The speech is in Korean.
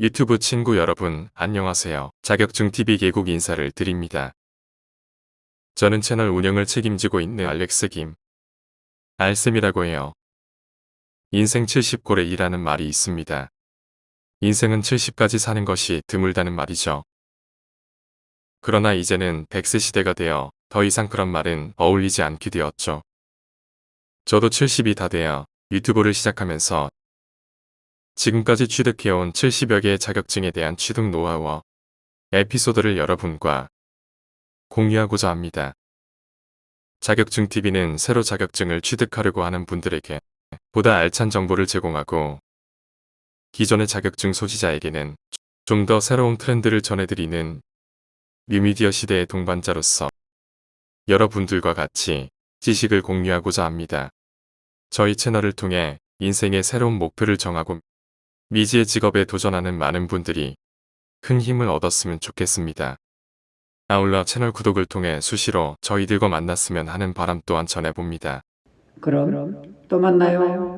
유튜브 친구 여러분, 안녕하세요. 자격증 TV 개국 인사를 드립니다. 저는 채널 운영을 책임지고 있는 알렉스 김. 알쌤이라고 해요. 인생 70골에 일하는 말이 있습니다. 인생은 70까지 사는 것이 드물다는 말이죠. 그러나 이제는 100세 시대가 되어 더 이상 그런 말은 어울리지 않게 되었죠. 저도 70이 다 돼야 유튜브를 시작하면서 지금까지 취득해온 70여 개의 자격증에 대한 취득 노하우와 에피소드를 여러분과 공유하고자 합니다. 자격증 TV는 새로 자격증을 취득하려고 하는 분들에게 보다 알찬 정보를 제공하고 기존의 자격증 소지자에게는 좀 더 새로운 트렌드를 전해드리는 뉴미디어 시대의 동반자로서 여러분들과 같이 지식을 공유하고자 합니다. 저희 채널을 통해 인생의 새로운 목표를 정하고 미지의 직업에 도전하는 많은 분들이 큰 힘을 얻었으면 좋겠습니다. 아울러 채널 구독을 통해 수시로 저희들과 만났으면 하는 바람 또한 전해봅니다. 그럼 또 만나요.